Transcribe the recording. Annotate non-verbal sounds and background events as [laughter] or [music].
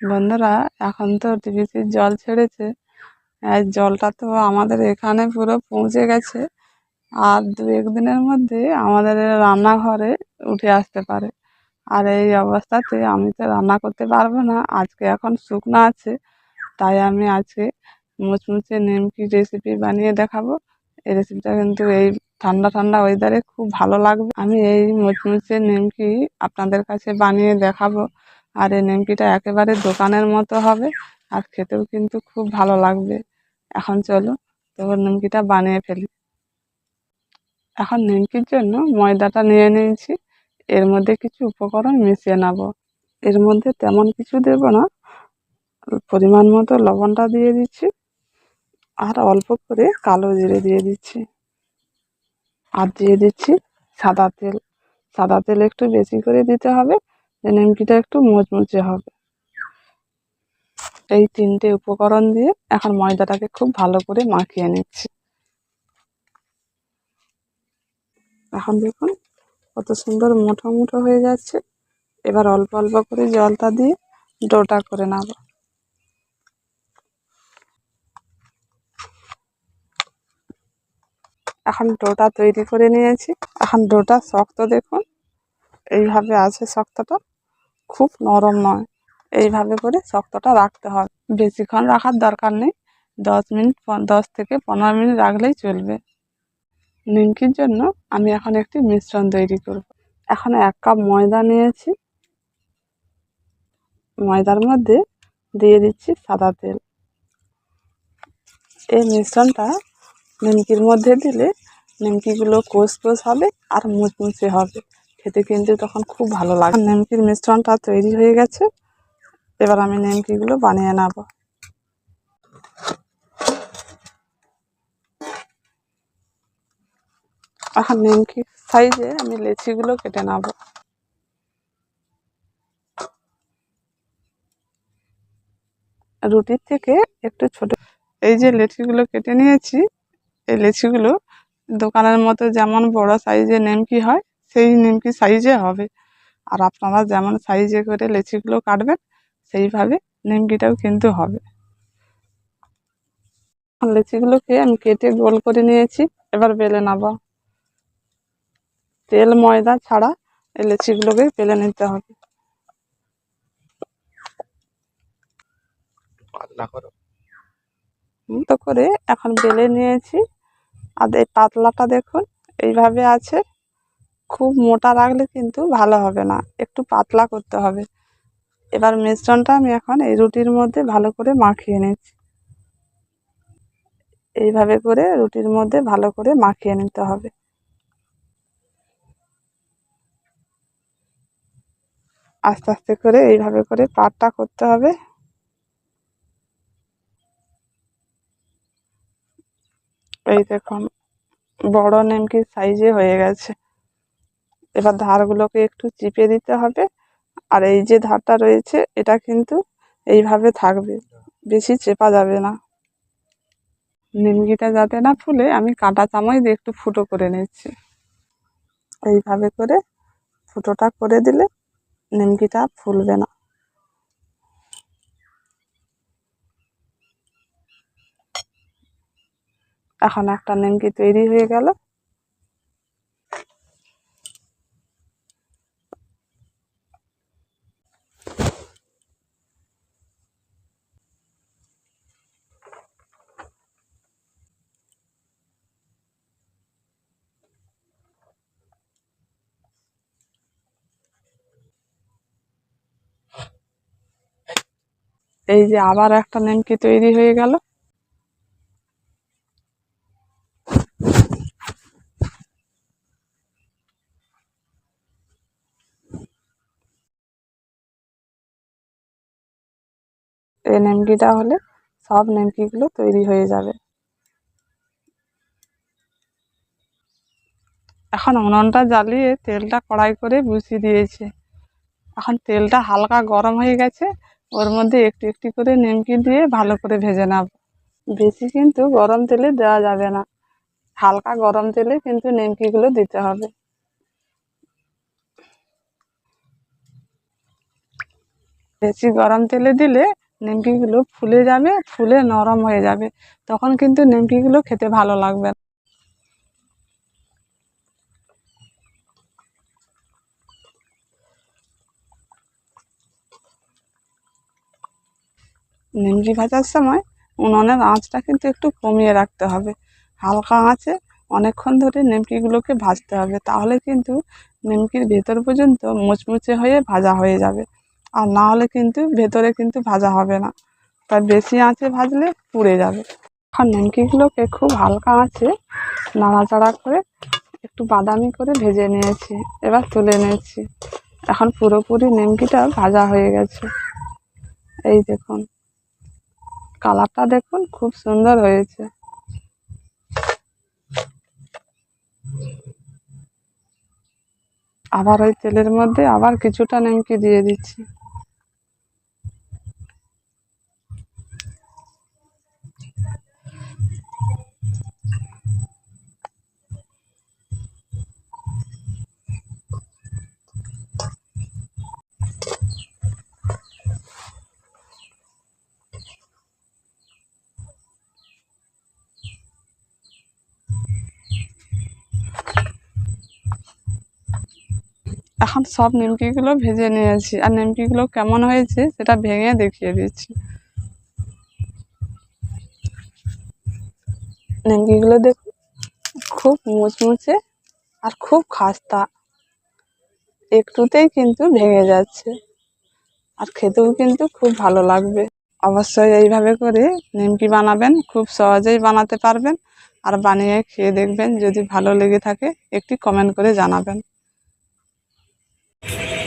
বন্ধুরা, এখন তো টিভিতে জল ছেড়েছে। আর জলটা তো আমাদের এখানে পুরো পৌঁছে গেছে। আর দু একদিনের মধ্যে আমাদের রান্নাঘরে উঠে আসতে পারে। আর এই অবস্থাতে আমি তো রান্না করতে পারব না। আজকে এখন শুকনো আছে, তাই আমি আজকে মুচমুচে নিমকি রেসিপি বানিয়ে দেখাবো। এই রেসিপিটা কিন্তু এই ঠান্ডা ঠান্ডা ওয়েদারে খুব ভালো লাগবে। আমি এই মুচমুচে নিমকি আপনাদের কাছে বানিয়ে দেখাবো। আর এই নিমকিটা একেবারে দোকানের মতো হবে, আর খেতেও কিন্তু খুব ভালো লাগবে। এখন চলো তো নিমকিটা বানিয়ে ফেলি। এখন নিমকির জন্য ময়দাটা নিয়ে নিয়েছি। এর মধ্যে কিছু উপকরণ মিশিয়ে নেব। এর মধ্যে তেমন কিছু দেব না। পরিমাণ মতো লবণটা দিয়ে দিচ্ছি। আর অল্প করে কালো জিরে দিয়ে দিচ্ছি। আর দিয়ে দিচ্ছি সাদা তেল। সাদা তেল একটু বেশি করে দিতে হবে। নিমকিটা একটু মুচমুচে হবে। এই তিনটে উপকরণ দিয়ে এখন ময়দাটাকে খুব ভালো করে মাখিয়ে নিচ্ছি। এখন দেখুন কত সুন্দর মুঠো মুঠো হয়ে যাচ্ছে। এবার অল্প অল্প করে জলটা দিয়ে ডোটা করে নেব। এখন ডোটা তৈরি করে নিয়েছি। এখন ডোটা শক্ত দেখুন। এইভাবে আছে শক্তটা। খুব নরম নয়। এইভাবে করে শক্তটা রাখতে হবে। বেশিক্ষণ রাখার দরকার নেই। দশ মিনিট দশ থেকে পনেরো মিনিট রাখলেই চলবে। নিমকির জন্য আমি এখন একটি মিশ্রণ তৈরি করব। এখন এক কাপ ময়দা নিয়েছি। ময়দার মধ্যে দিয়ে দিচ্ছি সাদা তেল। এই মিশ্রণটা নিমকির মধ্যে দিলে নিমকিগুলো কোষ কোষ হবে আর মুচমুচে হবে। খেতে কিন্তু তখন খুব ভালো লাগে। নেমকির মিশ্রণটা তৈরি হয়ে গেছে। এবার আমি নিমকিগুলো বানিয়ে নেব। এখন নেমকি সাইজে আমি লেচিগুলো কেটে নেব। রুটির থেকে একটু ছোট। এই যে লেচিগুলো কেটে নিয়েছি, এই লেচিগুলো দোকানের মতো যেমন বড় সাইজে নেমকি হয় সেই নিমকি সাইজে হবে। আর আপনারা যেমন সাইজে করে লেচিগুলো কাটবেন সেইভাবে নিমকিটাও কিন্তু হবে। লেচিগুলোকে আমি কেটে গোল করে নিয়েছি এবার বেলে নেব। তেল ময়দা ছাড়া এই লেচিগুলোকে বেলে নিতে হবে। তো করে এখন বেলে নিয়েছি। আর এই পাতলাটা দেখুন এইভাবে আছে। খুব মোটা রাখলে কিন্তু ভালো হবে না, একটু পাতলা করতে হবে। এবার মিশ্রণটা আমি এখন এই রুটির মধ্যে ভালো করে মাখিয়ে নিচ্ছি। এইভাবে করে রুটির মধ্যে ভালো করে মাখিয়ে নিতে হবে। আস্তে আস্তে করে এইভাবে করে পাটটা করতে হবে। এই দেখুন, বড় নেমকি সাইজে হয়ে গেছে। এবার ধারগুলোকে একটু চিপে দিতে হবে। আর এই যে ধারটা রয়েছে, এটা কিন্তু এইভাবে থাকবে। বেশি চেপা যাবে না। নিমকিটা যাতে না ফুলে, আমি কাঁটা চামচ দিয়ে একটু ফুটো করে নিচ্ছি। এইভাবে করে ফুটোটা করে দিলে নিমকিটা ফুলবে না। এখন একটা নিমকি তৈরি হয়ে গেল। এই যে আবার একটা নেমকি তৈরি হয়ে গেল। এই নিমকিটা হলে সব নিমকিগুলো তৈরি হয়ে যাবে। এখন উনুনটা জ্বালিয়ে তেলটা কড়াই করে বসিয়ে দিয়েছে। এখন তেলটা হালকা গরম হয়ে গেছে। ওর মধ্যে একটু একটু করে নিমকি দিয়ে ভালো করে ভেজে নেব। বেশি কিন্তু গরম তেলে দেওয়া যাবে না। হালকা গরম তেলে কিন্তু নিমকিগুলো দিতে হবে। বেশি গরম তেলে দিলে নিমকিগুলো ফুলে যাবে, ফুলে নরম হয়ে যাবে। তখন কিন্তু নিমকিগুলো খেতে ভালো লাগবে নিমকি ভাজার সময় উনুনের আঁচটা কিন্তু একটু কমিয়ে রাখতে হবে। হালকা আঁচে অনেকক্ষণ ধরে নিমকিগুলোকে ভাজতে হবে। তাহলে কিন্তু নিমকির ভেতর পর্যন্ত মুচমুচে হয়ে ভাজা হয়ে যাবে। আর না হলে কিন্তু ভেতরে কিন্তু ভাজা হবে না। তার বেশি আঁচে ভাজলে পুড়ে যাবে। আর নিমকিগুলোকে খুব হালকা আঁচে নাড়াচাড়া করে একটু বাদামি করে ভেজে নিয়েছি। এবার তুলে নিয়েছি। এখন পুরোপুরি নিমকিটা ভাজা হয়ে গেছে। এই দেখুন। কালারটা দেখুন খুব সুন্দর হয়েছে। আবার ওই তেলের মধ্যে আবার কিছুটা নিমকি দিয়ে দিচ্ছি। এখন সব নিমকিগুলো ভেজে নিয়েছি। আর নিমকিগুলো কেমন হয়েছে সেটা ভেঙে দেখিয়ে দিচ্ছি। নিমকিগুলো দেখুন, খুব মুচমুচে আর খুব খাস্তা। একটুতেই কিন্তু ভেঙে যাচ্ছে। আর খেতেও কিন্তু খুব ভালো লাগবে। অবশ্যই এইভাবে করে নিমকি বানাবেন, খুব সহজেই বানাতে পারবেন। আর বানিয়ে খেয়ে দেখবেন যদি ভালো লেগে থাকে, একটি কমেন্ট করে জানাবেন। you [laughs]